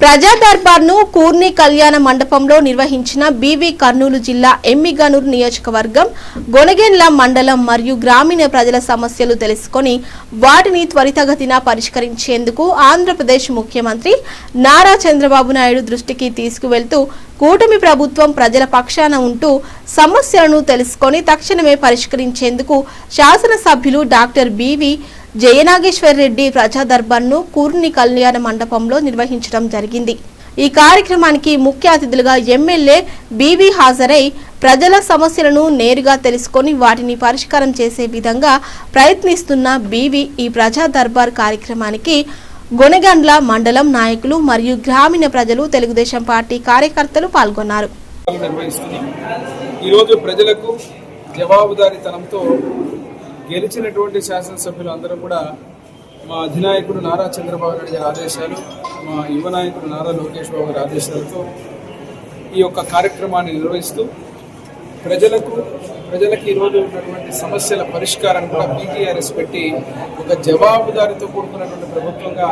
ప్రజా దర్బార్ను కూర్ని కళ్యాణ మండపంలో నిర్వహించిన బీవీ కర్నూలు జిల్లా ఎమ్మిగనూరు నియోజకవర్గం గొనగెండ్ల మండలం మరియు గ్రామీణ ప్రజల సమస్యలు తెలుసుకొని వాటిని త్వరితగతిన పరిష్కరించేందుకు ఆంధ్రప్రదేశ్ ముఖ్యమంత్రి నారా చంద్రబాబు నాయుడు దృష్టికి తీసుకువెళ్తూ కూటమి ప్రభుత్వం ప్రజల పక్షాన ఉంటూ సమస్యలను తెలుసుకొని తక్షణమే పరిష్కరించేందుకు శాసనసభ్యులు డాక్టర్ బీవీ జయనాగేశ్వర్ రెడ్డి ప్రజా దర్బార్ను కూర్ని కళ్యాణ మండపంలో నిర్వహించడం జరిగింది. ఈ కార్యక్రమానికి ముఖ్య అతిథులుగా ఎమ్మెల్యే బీవీ హాజరై ప్రజల సమస్యలను నేరుగా తెలుసుకొని వాటిని పరిష్కారం చేసే విధంగా ప్రయత్నిస్తున్న బీవీ ఈ ప్రజా దర్బార్ కార్యక్రమానికి గొనగండ్ల మండలం నాయకులు మరియు గ్రామీణ ప్రజలు తెలుగుదేశం పార్టీ కార్యకర్తలు పాల్గొన్నారు. ఈరోజు ప్రజలకు జవాబుదారీతనంతో గెలిచినటువంటి శాసనసభ్యులు అందరూ కూడా మా అధినాయకుడు నారా చంద్రబాబు నాయుడు గారి ఆదేశాలు మా యువ నాయకుడు నారా లోకేష్ బాబు గారి ఆదేశాలతో ఈ యొక్క కార్యక్రమాన్ని నిర్వహిస్తూ ప్రజలకు ప్రజలకు ఈరోజు ఉన్నటువంటి సమస్యల పరిష్కారాన్ని కూడా పీటీఆర్ఎస్ పెట్టి ఒక జవాబుదారితో కూడుకున్నటువంటి ప్రభుత్వంగా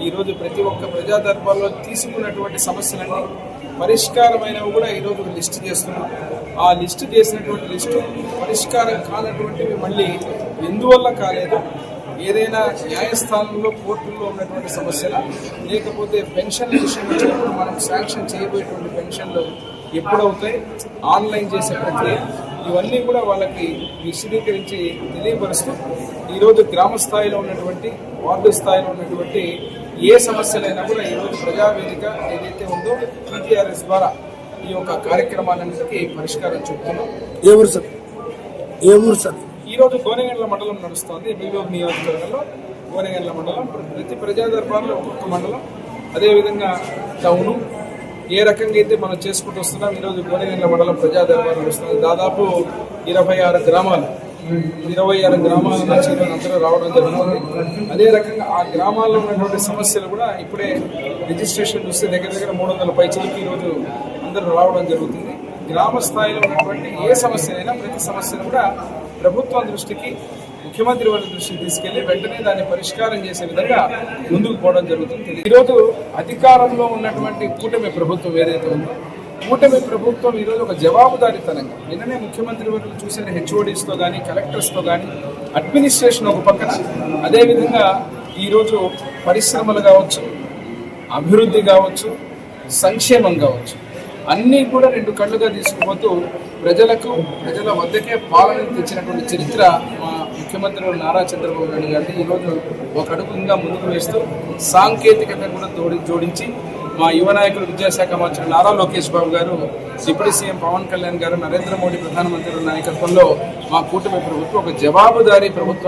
ఈరోజు ప్రతి ఒక్క ప్రజాదర్భాల్లో తీసుకున్నటువంటి సమస్యలన్నీ పరిష్కారమైనవి కూడా ఈరోజు లిస్ట్ చేస్తున్నాం. ఆ లిస్ట్ చేసినటువంటి లిస్టు పరిష్కారం కానటువంటివి మళ్ళీ ఎందువల్ల కాలేదు? ఏదైనా న్యాయస్థానంలో కోర్టుల్లో ఉన్నటువంటి సమస్యల లేకపోతే పెన్షన్ల విషయం వచ్చినప్పుడు మనం శాంక్షన్ చేయబోయేటువంటి పెన్షన్లు ఎప్పుడవుతాయి? ఆన్లైన్ చేసే ప్రక్రియ. ఇవన్నీ కూడా వాళ్ళకి విశదీకరించి తెలియపరుస్తూ ఈరోజు గ్రామ స్థాయిలో ఉన్నటువంటి వార్డు స్థాయిలో ఉన్నటువంటి ఏ సమస్యలైనా కూడా ఈరోజు ప్రజావేదిక ఏదైతే ఉందో టీటీఆర్ఎస్ ద్వారా ఈ యొక్క కార్యక్రమాలన్నిటికీ పరిష్కారం చూపుతున్నాం. ఏ ఊరు సార్? ఏ ఊరు సార్? ఈ రోజు గోనెగండ్ల మండలం నడుస్తోంది. బీబీఓ నియోజకవర్గంలో గోనెగండ్ల మండలం. ప్రతి ప్రజా దర్బార్లో ఒక్కొక్క మండలం. అదేవిధంగా టౌను. ఏ రకంగా అయితే మనం చేసుకుంటూ వస్తున్నాం ఈరోజు గోనెగండ్ల మండలం ప్రజా దర్బార్ నడుస్తుంది. దాదాపు ఇరవై ఆరు గ్రామాలు. ఇరవై ఆరు గ్రామాల నుంచి అందరూ రావడం జరుగుతుంది అదే రకంగా ఆ గ్రామాల్లో ఉన్నటువంటి సమస్యలు కూడా ఇప్పుడే రిజిస్ట్రేషన్ చూస్తే దగ్గర దగ్గర మూడు వందల పైచలకి ఈరోజు అందరూ రావడం జరుగుతుంది. గ్రామ స్థాయిలో ఉన్నటువంటి ఏ సమస్యనైనా ప్రతి సమస్యను కూడా ప్రభుత్వం దృష్టికి ముఖ్యమంత్రి వారి దృష్టికి తీసుకెళ్ళి వెంటనే దాన్ని పరిష్కారం చేసే విధంగా ముందుకు పోవడం జరుగుతుంది. ఈరోజు అధికారంలో ఉన్నటువంటి కూటమి ప్రభుత్వం ఏదైతే ఉందో కూటమి ప్రభుత్వం ఈరోజు ఒక జవాబుదారితనంగా నిన్ననే ముఖ్యమంత్రి వర్గం చూసిన హెచ్ఓడీస్తో కానీ కలెక్టర్స్తో కానీ అడ్మినిస్ట్రేషన్ ఒక పక్కన. అదేవిధంగా ఈరోజు పరిశ్రమలు కావచ్చు అభివృద్ధి కావచ్చు సంక్షేమం కావచ్చు అన్నీ కూడా రెండు కళ్ళుగా తీసుకుపోతూ ప్రజలకు ప్రజల వద్దకే పాలన తెచ్చినటువంటి చరిత్ర మా ముఖ్యమంత్రి నారా చంద్రబాబు నాయుడు గారిని ఈరోజు ఒక అడుగుగా ముందుకు వేస్తూ సాంకేతికత కూడా తోడి జోడించి మా యువ నాయకులు విద్యాశాఖ మంత్రి నారా లోకేష్ బాబు గారు డిప్యూటీ సీఎం పవన్ కళ్యాణ్ గారు నరేంద్ర మోడీ ప్రధానమంత్రి నాయకత్వంలో మా కూటమి ప్రభుత్వం ఒక జవాబుదారీ ప్రభుత్వాన్ని